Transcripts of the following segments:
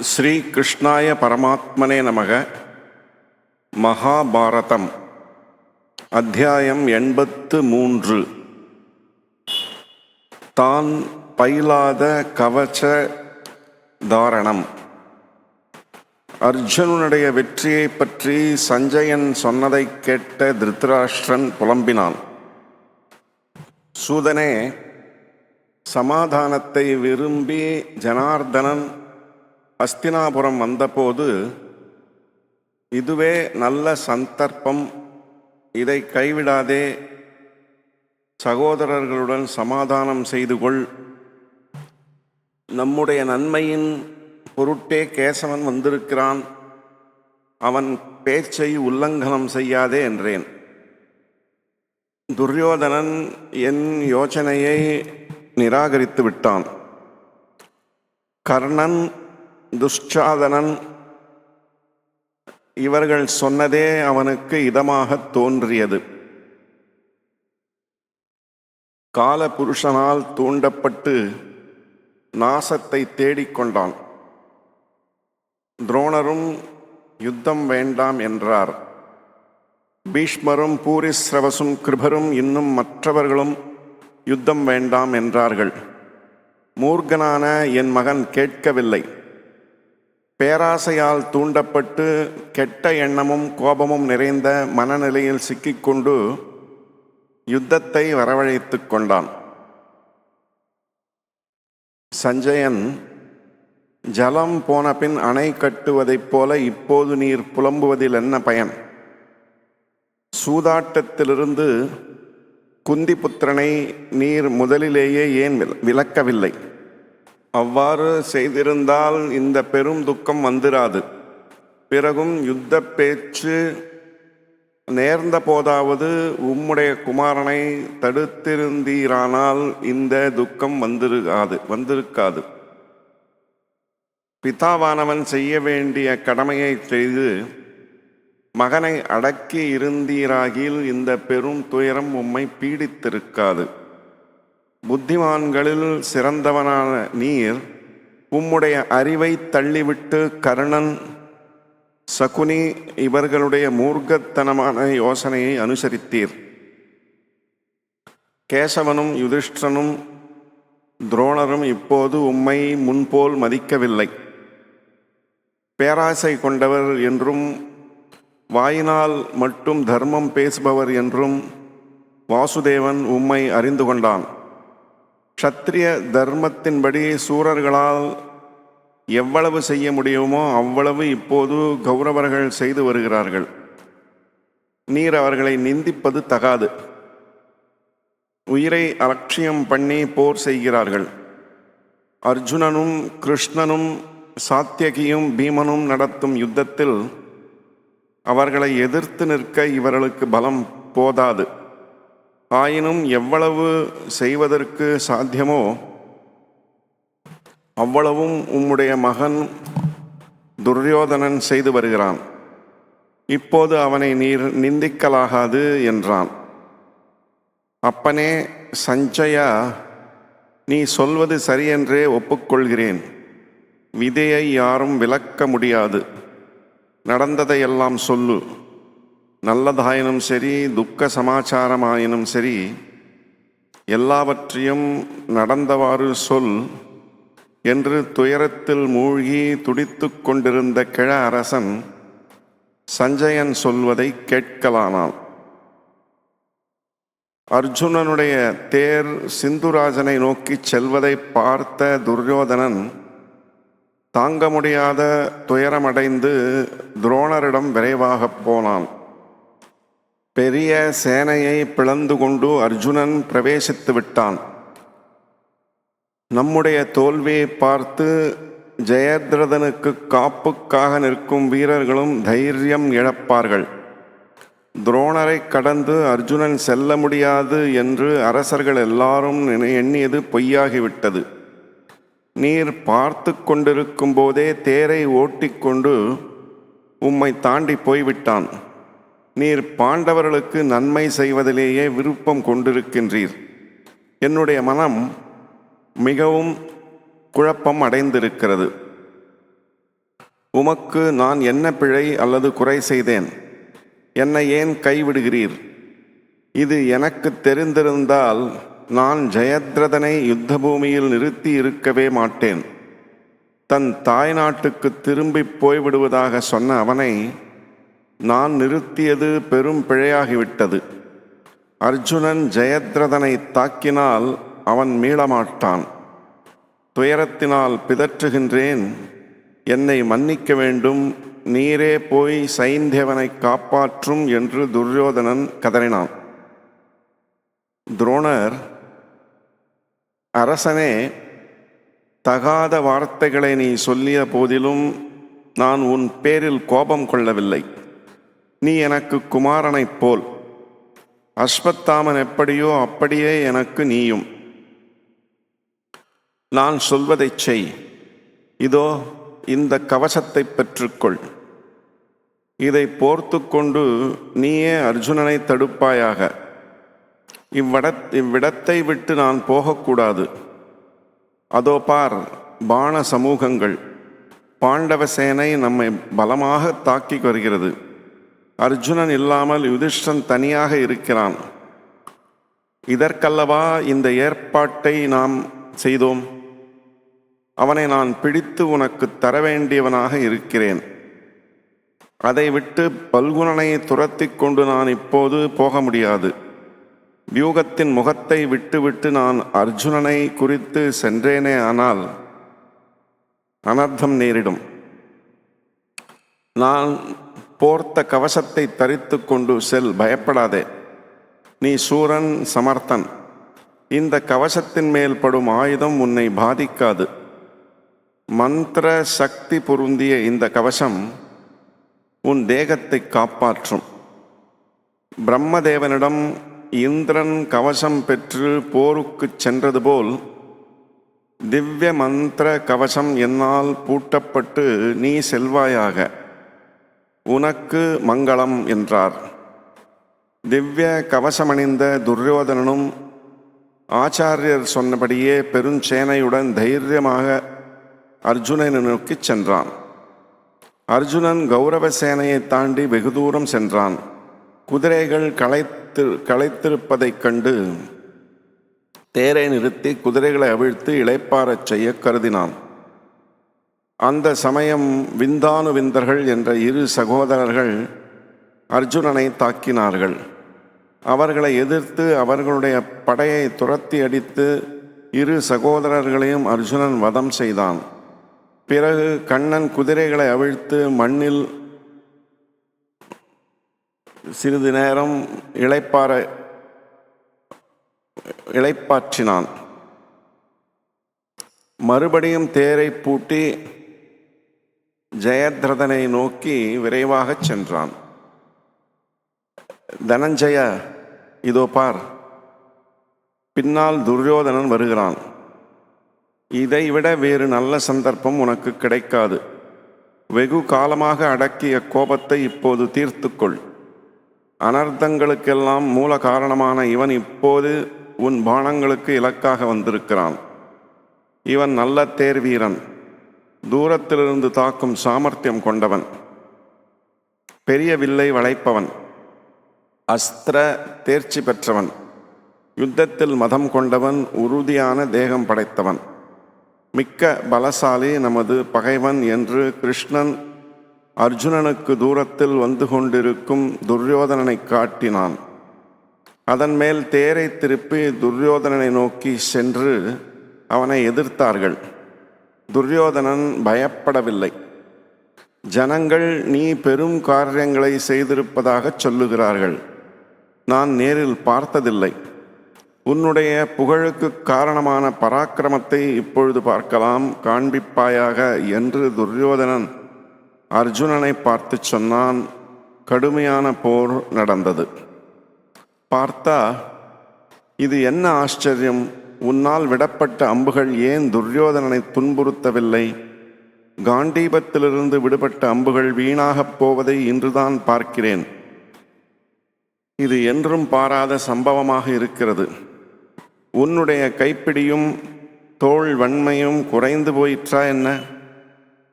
ஸ்ரீ கிருஷ்ணாய பரமாத்மனே நமக. மகாபாரதம். அத்தியாயம் எண்பத்து மூன்று. தான் பயிலாத கவச்ச தாரணம். அர்ஜுனனுடைய வெற்றியை பற்றி சஞ்சயன் சொன்னதை கேட்ட திருத்தராஷ்டிரன் புலம்பினான். சூதனே சமாதானத்தை விரும்பி ஜனார்தனன் அஸ்தினாபுரம் வந்தபோது இதுவே நல்ல சந்தர்ப்பம். இதை கைவிடாதே. சகோதரர்களுடன் சமாதானம் செய்து கொள். நம்முடைய நன்மையின் பொருட்டே கேசவன் வந்திருக்கிறான். அவன் பேச்சை உல்லங்கனம் செய்யாதே என்றேன். துரியோதனன் என் யோசனையை நிராகரித்து விட்டான். கர்ணன் துஷ்சாதனன். இவர்கள் சொன்னதே அவனுக்கு இதமாக தோன்றியது. கால புருஷனால் தூண்டப்பட்டு நாசத்தை தேடிக்கொண்டான் துரோணரும் யுத்தம் வேண்டாம் என்றார். பீஷ்மரும் பூரிஸ்ரவசும் கிருபரும் இன்னும் மற்றவர்களும் யுத்தம் வேண்டாம் என்றார்கள். மூர்கனான என் மகன் கேட்கவில்லை. பேராசையால் தூண்டப்பட்டு கெட்ட எண்ணமும் கோபமும் நிறைந்த மனநிலையில் சிக்கிக்கொண்டு யுத்தத்தை வரவழைத்து கொண்டான். சஞ்சயன் ஜலம் போன பின் அணை கட்டுவதைப் போல இப்போது நீர் புலம்புவதில் என்ன பயன்? சூதாட்டத்திலிருந்து குந்திபுத்திரனை நீர் முதலிலேயே ஏன் வில்- விலக்கவில்லை அவ்வாறு செய்திருந்தால் இந்த பெரும் துக்கம் வந்திராது. பிறகும் யுத்த பேச்சு நேர்ந்த போதாவது உம்முடைய குமாரனை தடுத்திருந்தீரானால் இந்த துக்கம் வந்திருக்காது வந்திருக்காது. பிதாவானவன் செய்ய வேண்டிய கடமையை செய்து மகனை அடக்கி இருந்தீராகில் இந்த பெரும் துயரம் உம்மை பீடித்திருக்காது. புத்திமான்களில் சிறந்தவனான நீர் உம்முடைய அறிவை தள்ளிவிட்டு கர்ணன் சகுனி இவர்களுடைய மூர்க்கத்தனமான யோசனையை அனுசரித்தீர். கேசவனும் யுதிஷ்டனும் துரோணரும் இப்போது உம்மை முன்போல் மதிக்கவில்லை. பேராசை கொண்டவர் என்றும் வாயினால் மட்டும் தர்மம் பேசுபவர் என்றும் வாசுதேவன் உம்மை அறிந்து கொண்டான். க்ஷத்ரிய தர்மத்தின்படி சூரர்களால் எவ்வளவு செய்ய முடியுமோ அவ்வளவு இப்போது கௌரவர்கள் செய்து வருகிறார்கள். நீர் அவர்களை நிந்திப்பது தகாது. உயிரை அலட்சியம் பண்ணி போர் செய்கிறார்கள். அர்ஜுனனும் கிருஷ்ணனும் சாத்தியகியும் பீமனும் நடத்தும் யுத்தத்தில் அவர்களை எதிர்த்து நிற்க இவர்களுக்கு பலம் போதாது. ஆயினும் எவ்வளவு செய்வதற்கு சாத்தியமோ அவ்வளவும் உம்முடைய மகன் துரியோதனன் செய்து வருகிறான். இப்போது அவனை நீர் நிந்திக்கலாகாது என்றான். அப்பனே சஞ்சயா நீ சொல்வது சரியென்றே ஒப்புக்கொள்கிறேன். விதையை யாரும் விலக்க முடியாது. நடந்ததையெல்லாம் சொல்லு. நல்லதாயினும் சரி துக்க சமாச்சாரமாயினும் சரி எல்லாவற்றையும் நடந்தவாறு சொல் என்று துயரத்தில் மூழ்கி துடித்து கொண்டிருந்த கிழ அரசன் சஞ்சயன் சொல்வதை கேட்கலானான். அர்ஜுனனுடைய தேர் சிந்துராஜனை நோக்கிச் செல்வதை பார்த்த துரியோதனன் தாங்க முடியாத துயரமடைந்து துரோணரிடம் விரைவாகப் போனான். பெரிய சேனையை பிளந்து கொண்டு அர்ஜுனன் பிரவேசித்து விட்டான். நம்முடைய தோல்வியை பார்த்து ஜெயத்ரதனுக்கு காப்புக்காக நிற்கும் வீரர்களும் தைரியம் இழப்பார்கள். துரோணரை கடந்து அர்ஜுனன் செல்ல முடியாது என்று அரசர்கள் எல்லாரும் எண்ணியது பொய்யாகிவிட்டது. நீர் பார்த்து கொண்டிருக்கும் போதே தேரை ஓட்டிக்கொண்டு உம்மை தாண்டி போய்விட்டான். நீர் பாண்டவர்களுக்கு நன்மை செய்வதிலேயே விருப்பம் கொண்டிருக்கின்றீர். என்னுடைய மனம் மிகவும் குழப்பம் அடைந்திருக்கிறது. உமக்கு நான் என்ன பிழை அல்லது குறை செய்தேன்? என்னை ஏன் கைவிடுகிறீர்? இது எனக்கு தெரிந்திருந்தால் நான் ஜெயத்ரதனை யுத்த பூமியில் நிறுத்தி இருக்கவே மாட்டேன். தன் தாய்நாட்டுக்கு திரும்பி போய்விடுவதாக சொன்ன அவனை நான் நிறுத்தியது பெரும் பிழையாகிவிட்டது. அர்ஜுனன் ஜெயத்ரதனை தாக்கினால் அவன் மீளமாட்டான். துயரத்தினால் பிதற்றுகின்றேன். என்னை மன்னிக்க வேண்டும். நீரே போய் சைந்தேவனை காப்பாற்றும் என்று துரியோதனன் கதறினான். துரோணர் அரசனே தகாத வார்த்தைகளை நீ சொல்லிய போதிலும் நான் உன் பேரில் கோபம் கொள்ளவில்லை. நீ எனக்கு குமாரனைப் போல். அஸ்வத்தாமன் எப்படியோ அப்படியே எனக்கு நீயும். நான் சொல்வதைச் செய். இதோ இந்த கவசத்தை பெற்றுக்கொள். இதை போர்த்து கொண்டு நீயே அர்ஜுனனை தடுப்பாயாக. இவ்வட இவ்விடத்தை விட்டு நான் போகக்கூடாது. அதோ பார் பான சமூகங்கள். பாண்டவ சேனை நம்மை பலமாக தாக்கி வருகிறது. அர்ஜுனன் இல்லாமல் யுதிஷ்டன் தனியாக இருக்கிறான். இதற்கல்லவா இந்த ஏற்பாட்டை நாம் செய்தோம்? அவனை நான் பிடித்து உனக்கு தர வேண்டியவனாக இருக்கிறேன். அதை விட்டு பல்குணனை துரத்தி கொண்டு நான் இப்போது போக முடியாது. வியூகத்தின் முகத்தை விட்டுவிட்டு நான் அர்ஜுனனை குறித்து சென்றேனே ஆனால் அனர்த்தம் நேரிடும். நான் போர்த்த கவசத்தை தரித்து கொண்டு செல் பயப்படாதே. நீ சூரன் சமர்த்தன். இந்த கவசத்தின் மேல் படும் ஆயுதம் உன்னை பாதிக்காது. மந்திர சக்தி பொருந்திய இந்த கவசம் உன் தேகத்தை காப்பாற்றும். பிரம்மதேவனிடம் இந்திரன் கவசம் பெற்று போருக்குச் சென்றது போல் திவ்ய மந்திர கவசம் என்னால் பூட்டப்பட்டு நீ செல்வாயாக. உனக்கு மங்களம் என்றார். திவ்ய கவசமணிந்த துரியோதனனும் ஆச்சாரியர் சொன்னபடியே பெருஞ்சேனையுடன் தைரியமாக அர்ஜுனனை நோக்கி சென்றான். அர்ஜுனன் கௌரவ சேனையை தாண்டி வெகு தூரம் சென்றான். குதிரைகள் களைத்து களைத்திருப்பதைக் கண்டு தேரை நிறுத்தி குதிரைகளை அவிழ்த்து இளைப்பாறச் செய்ய கருதினான். அந்த சமயம் விந்தானு விந்தர்கள் என்ற இரு சகோதரர்கள் அர்ஜுனனை தாக்கினார்கள். அவர்களை எதிர்த்து அவர்களுடைய படையை துரத்தி அடித்து இரு சகோதரர்களையும் அர்ஜுனன் வதம் செய்தான். பிறகு கண்ணன் குதிரைகளை அவிழ்த்து மண்ணில் சிறிது நேரம் இளைப்பாற இளைப்பாற்றினான். மறுபடியும் தேரை பூட்டி ஜெயத்ரதனை நோக்கி விரைவாகச் சென்றான். தனஞ்சய இதோ பார். பின்னால் துரியோதனன் வருகிறான். இதைவிட வேறு நல்ல சந்தர்ப்பம் உனக்கு கிடைக்காது. வெகு காலமாக அடக்கிய கோபத்தை இப்போது தீர்த்துக்கொள். அனர்த்தங்களுக்கெல்லாம் மூல காரணமான இவன் இப்போது உன் பானங்களுக்கு இலக்காக வந்திருக்கிறான். இவன் நல்ல தேர்வீரன். தூரத்திலிருந்து தாக்கும் சாமர்த்தியம் கொண்டவன் பெரிய வில்லை வளைப்பவன் அஸ்திர தேர்ச்சி பெற்றவன் யுத்தத்தில் மதம் கொண்டவன் உறுதியான தேகம் படைத்தவன். மிக்க பலசாலி நமது பகைவன் என்று கிருஷ்ணன் அர்ஜுனனுக்கு தூரத்தில் வந்து கொண்டிருக்கும் துரியோதனனை காட்டினான். அதன் மேல் தேரை திருப்பி துரியோதனனை நோக்கி சென்று அவனை எதிர்த்தார்கள். துரியோதனன் பயப்படவில்லை. ஜனங்கள் நீ பெரும் காரியங்களை செய்திருப்பதாகச் சொல்லுகிறார்கள். நான் நேரில் பார்த்ததில்லை. உன்னுடைய புகழுக்கு காரணமான பராக்கிரமத்தை இப்பொழுது பார்க்கலாம். காண்பிப்பாயாக என்று துரியோதனன் அர்ஜுனனை பார்த்து சொன்னான். கடுமையான போர் நடந்தது. பார்த்தா இது என்ன ஆச்சரியம்? உன்னால் விடப்பட்ட அம்புகள் ஏன் துரியோதனனை துன்புறுத்தவில்லை? காண்டீபத்திலிருந்து விடுபட்ட அம்புகள் வீணாகப் போவதை இன்றுதான் பார்க்கிறேன். இது என்றும் பாராத சம்பவமாக இருக்கிறது. உன்னுடைய கைப்பிடியும் தோள் வன்மையும் குறைந்து போயிற்றா என்ன?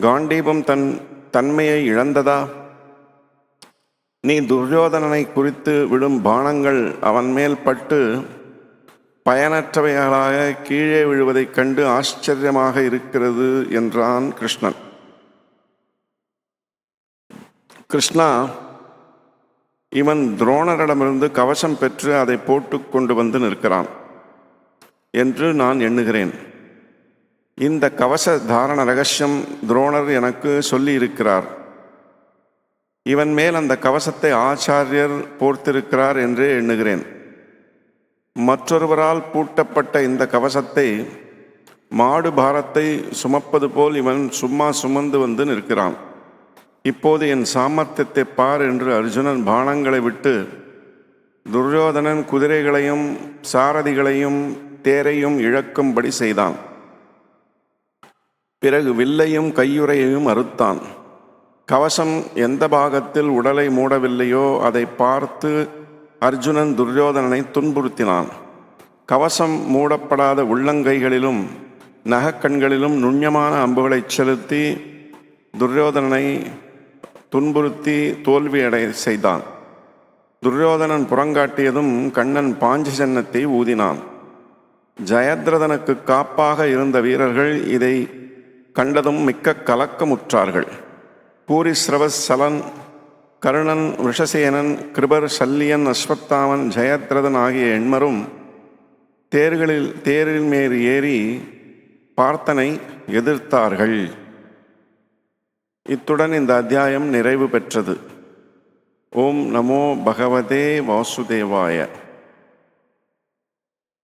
காண்டீபம் தன் தன்மையை இழந்ததா? நீ துரியோதனனை குறித்து விடும் பானங்கள் அவன் மேல் பட்டு பயனற்றவைகளாக கீழே விழுவதைக் கண்டு ஆச்சரியமாக இருக்கிறது என்றான் கிருஷ்ணன். கிருஷ்ணா இவன் துரோணரிடமிருந்து கவசம் பெற்று அதை போட்டு கொண்டு வந்து நிற்கிறான் என்று நான் எண்ணுகிறேன். இந்த கவச தாரண ரகசியம் துரோணர் எனக்கு சொல்லி இருக்கிறார் இவன் மேல் அந்த கவசத்தை ஆச்சாரியர் போர்த்திருக்கிறார் என்றே எண்ணுகிறேன். மற்றொருவரால் பூட்டப்பட்ட இந்த கவசத்தை மாடு பாரத்தை சுமப்பது போல் இவன் சும்மா சுமந்து வந்து நிற்கிறான். இப்போது என் சாமர்த்தியத்தை பார் என்று அர்ஜுனன் பானங்களை விட்டு துரியோதனன் குதிரைகளையும் சாரதிகளையும் தேரையும் இழக்கும்படி செய்தான். பிறகு வில்லையும் கையுறையையும் அறுத்தான். கவசம் எந்த பாகத்தில் உடலை மூடவில்லையோ அதை பார்த்து அர்ஜுனன் துரியோதனனை துன்புறுத்தினான். கவசம் மூடப்படாத உள்ளங்கைகளிலும் நகக்கண்களிலும் நுண்ணியமான அம்புகளைச் செலுத்தி துரியோதனனை துன்புறுத்தி தோல்வியடை செய்தான். துரியோதனன் புறங்காட்டியதும் கண்ணன் பாஞ்சி ஜன்னத்தை ஊதினான். ஜெயத்ரதனுக்கு காப்பாக இருந்த வீரர்கள் இதை கண்டதும் மிக்க கலக்கமுற்றார்கள். பூரிஸ்ரவஸ் சலன் கருணன் ரிஷசேனன் கிருபர் சல்லியன் அஸ்வத்தாமன் ஜெயத்ரதன் ஆகிய எண்மரும் தேர்களில் தேரில் மேல் ஏறி பார்த்தனை எதிர்த்தார்கள். இத்துடன் இந்த அத்தியாயம் நிறைவு பெற்றது. ஓம் நமோ பகவதே வாசுதேவாய.